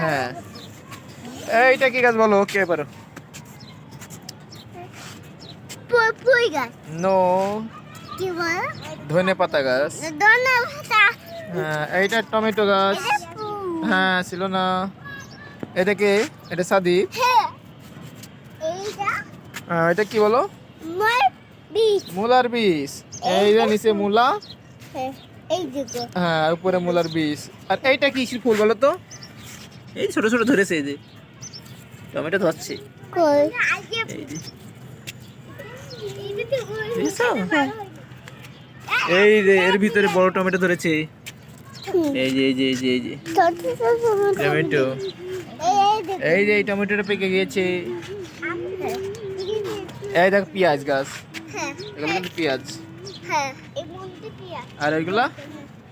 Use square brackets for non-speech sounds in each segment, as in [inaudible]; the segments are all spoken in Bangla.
হ্যাঁ। এইটা কি গাছ বলো? কে পারো? পুই গাছ। নো। কি বল? ধনে পাতা গাছ। দোনা ভাতা হ্যাঁ এইটা টমেটো গাছ। হ্যাঁ ছিল না। এটা কে? এটা সাদীপ। হ্যাঁ হ্যাঁ, এটা কি বলো? বীজ। মূলার বীজ। এইটা নিচে মূলা। হ্যাঁ হ্যাঁ উপরে মূলার বীজ। আর এইটা কি ফুল বলো তো? এই ছোট ছোট ধরেছে এই যে। টমেটো ধরছে। এই যে। দেখেছ? এই যে এর ভিতরে বড় টমেটো ধরেছে। এই যে এই যে এই যে এই যে। টমেটো। এই যে এই টমেটোটা পেকে গিয়েছে। এই দেখ পেঁয়াজ গাছ। হ্যাঁ। এগুলো কিন্তু পেঁয়াজ। হ্যাঁ আর এগুলা?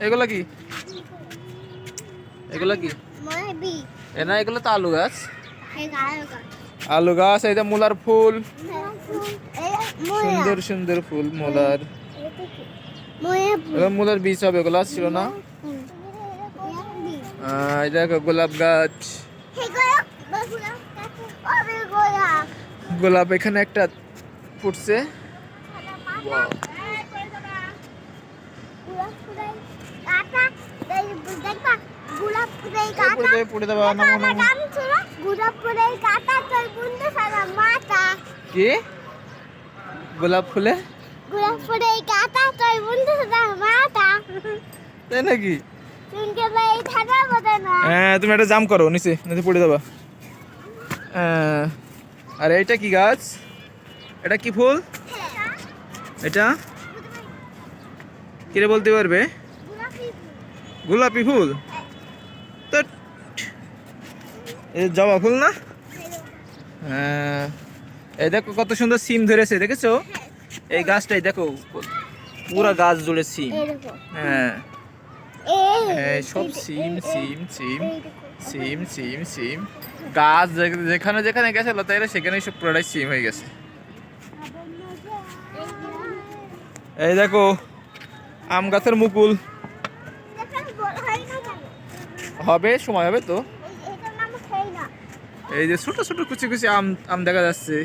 এগুলা কি? এগুলা কি? এ না এগুলো তো আলু গাছ। আলু গাছ এই যে মূলার ফুল। সুন্দর সুন্দর ফুল মূলার। মূলার বীজ হবে এগুলো ছিল না? দেখো গোলাপ গাছ। গোলাপ এখানে একটা ফুটছে। পড়ে যাবে পড়ে দেবা নামো নামো কি? গোলাপ ফুলে তাই নাকি? হ্যাঁ তুমি একটা জাম করো নিচে নিচে পড়ে দেবা। হ্যাঁ, আর এইটা কি গাছ? এটা কি ফুল? এটা? কিরে বলতে পারবে? গোলাপি ফুল তো এই জবা ফুল না? হ্যাঁ। এই দেখো কত সুন্দর সিম ধরেছে দেখেছ? এই গাছটাই দেখো পুরা গাছ জুড়ে সিম। হ্যাঁ। এই। সব সিম সিম সিম সিম সিম সিম। গাছ যেখানে যেখানে গেছে লতাইরা সেখানে সব পুরোটাই সিম হয়ে গেছে। এই দেখো আম গাছের মুকুল। হবে সময় হবে তো। এই যে ছোট ছোট কুচি কুচি আম আম দেখা যাচ্ছে।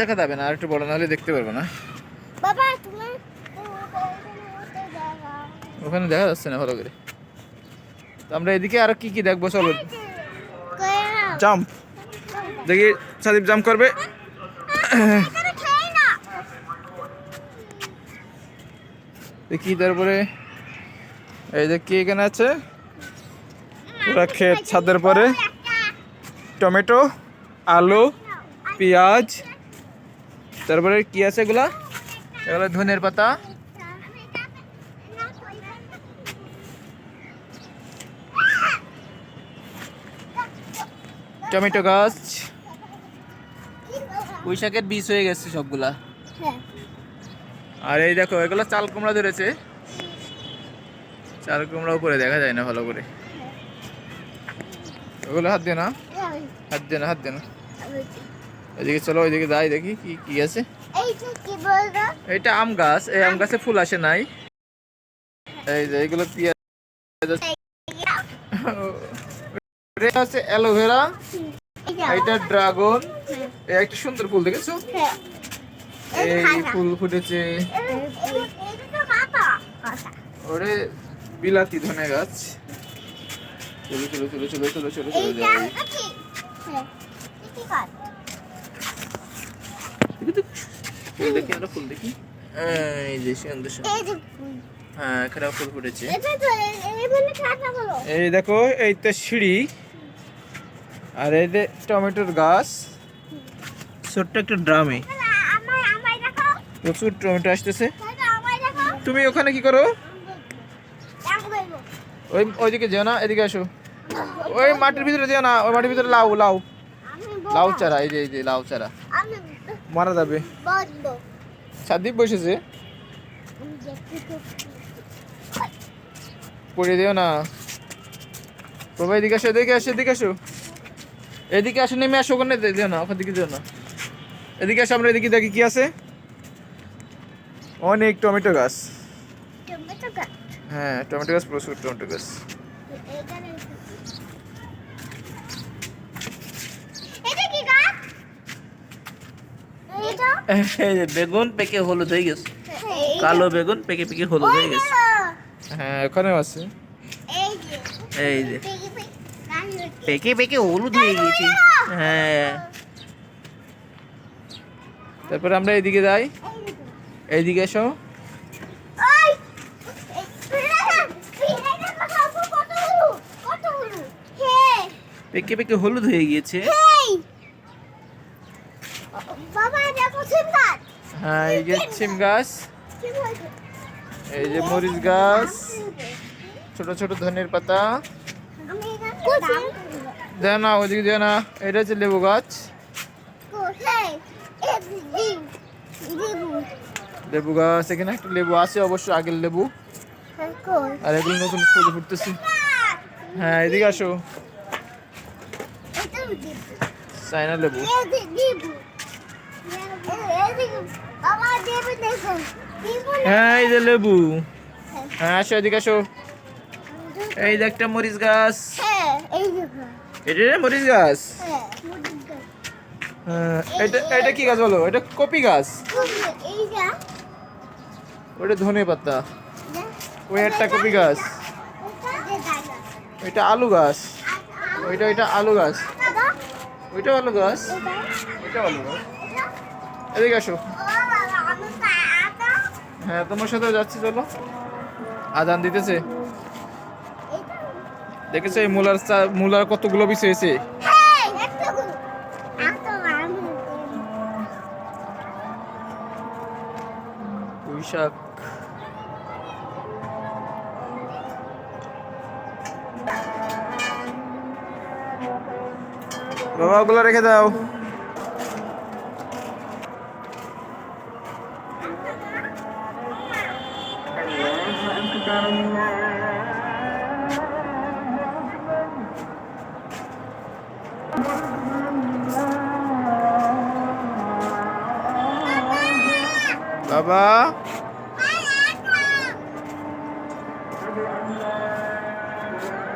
দেখা যাবে না, আর একটু বড় না হলে দেখতে পারব না। ওখানে দেখা যাচ্ছে না ভালো করে। আমরা এদিকে আর কি কি দেখব, চলো। জাম্প। দেখি সাদীপ জাম্প করবে। দেখি তারপরে এই যে কি এখানে আছে? পুরা ক্ষেত ছাদের পরে। টমেটো আলু পেঁয়াজ। তারপরে কি আছে এগুলা? এগুলো ধনের পাতা। টমেটো গাছ। পুঁই শাকের বীজ হয়ে গেছে সবগুলা। আর এই দেখো এগুলো চাল কুমড়া ধরেছে। চাল কুমড়া উপরে দেখা যায় না ভালো করে। ওগুলো হাত দিয়ে না? হাত দিয়ে না, হাত দিয়ে না। এদিকে চলো, ওইদিকে যাই দেখি কি কি আছে। এইটা আম গাছ, এই আম গাছে ফুল আসে নাই। এই যে এগুলো পেঁয়াজ এটা আছে অ্যালোভেরা এটা ড্রাগন একটা সুন্দর ফুল দেখেছ? এই ফুল ফুটেছে। ওরে বিলাতি ধনে গাছ। চলো চলো চলো চলো চলো চলো চলো যাই। ফুল দেখি আমরা ফুল দেখি। এই যে সুন্দর হ্যাঁ এখানে ফুল ফুটেছে। এই দেখো এই তো সিঁড়ি। আর এই যে টমেটোর গাছ। ছোট্ট একটা ড্রামে। প্রচুর টমেটো আসতেছে। তুমি ওখানে কি করো? ওই, ওইদিকে যেও না, এদিকে আসো। ওই মাটির ভিতরে যেও না, ওই মাটির ভিতরে লাউ লাউ। লাউ চারা, এই যে এই যে লাউ চারা। মারা যাবে। সাদীপ বসেছে। পড়ে দিও না। বাবা, এদিকে আসো এদিকে আসো এদিকে আসো। এদিকে আসো, নেমে আসো ওখানে দিও না, ওখান দিকে দিও না। এদিকে আসো, আমরা এদিকে দেখি কি আছে। অনেক টমেটো গাছ। টমেটো গাছ। হ্যাঁ টমেটো গাছ প্রচুর টমেটো গাছ। এখানে এটা কি গাছ? এটা? [laughs] এই যে বেগুন পেকে হলুদ হয়ে গেছে। কালো বেগুন পেকে পেকে হলুদ হয়ে গেছে। হ্যাঁ ওখানেও আছে। এই যে। পেকে পেকে হলুদ হয়ে গেছে হ্যাঁ। তারপরে আমরা এইদিকে যাই। এইদিকে এসো ওই! এই, পিঁড়া, পিঁড়া দেখো, বাবু, কতগুলো, কতগুলো। হে, পেকে পেকে হলুদ হয়ে গিয়েছে। বাবা দেখো সিম হ্যাঁ এই যে সিম গাছ। এই যে মরিচ গাছ। ছোট ছোট ধনের পাতা। আমি এখানে দাম করব। ওইদিকে দেয় না। এটা হচ্ছে লেবু গাছ। লেবু। গাছ এখানে একটা লেবু আছে অবশ্য আগের লেবু। হ্যাঁ, আর এগুলো নতুন ফুল ফুটতেছে। হ্যাঁ এদিকে আসো এটাও লেবু। চাইনা লেবু এই যে লেবু। এই- এই দেখো, বাবা লেবু দেখো। লেবু। হ্যাঁ এই যে লেবু। হ্যাঁ আসো এদিকে আসো। এই যে একটা মরিচ গাছ। এটা মরিচ গাছ? হ্যাঁ, এটা এটা কি গাছ বলো? এটা কপি গাছ। ওটা ধনে পাতা। ওই একটা কপি গাছ। ওইটা আলু গাছ। ওইটা ওইটা আলু গাছ। ওইটা আলু গাছ। এটা, ওইটা আলু গাছ। এদিকে আসো। হ্যাঁ তোমার সাথে যাচ্ছি চলো। আদান দিতেছে। দেখেছ এই মূলার মূলার কতগুলো পিস হয়েছে? পুঁই শাক বাবা ওগুলো রেখে দাও। বাবা।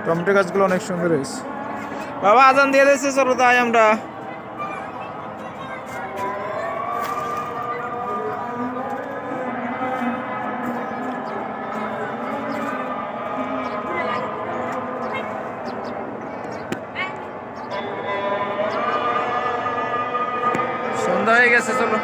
টমেটো গাছগুলো অনেক সুন্দর হয়েছে। বাবা আজান দিয়ে দিয়েছে চলো তাই আমরা। সন্ধ্যা হয়ে গেছে চলো।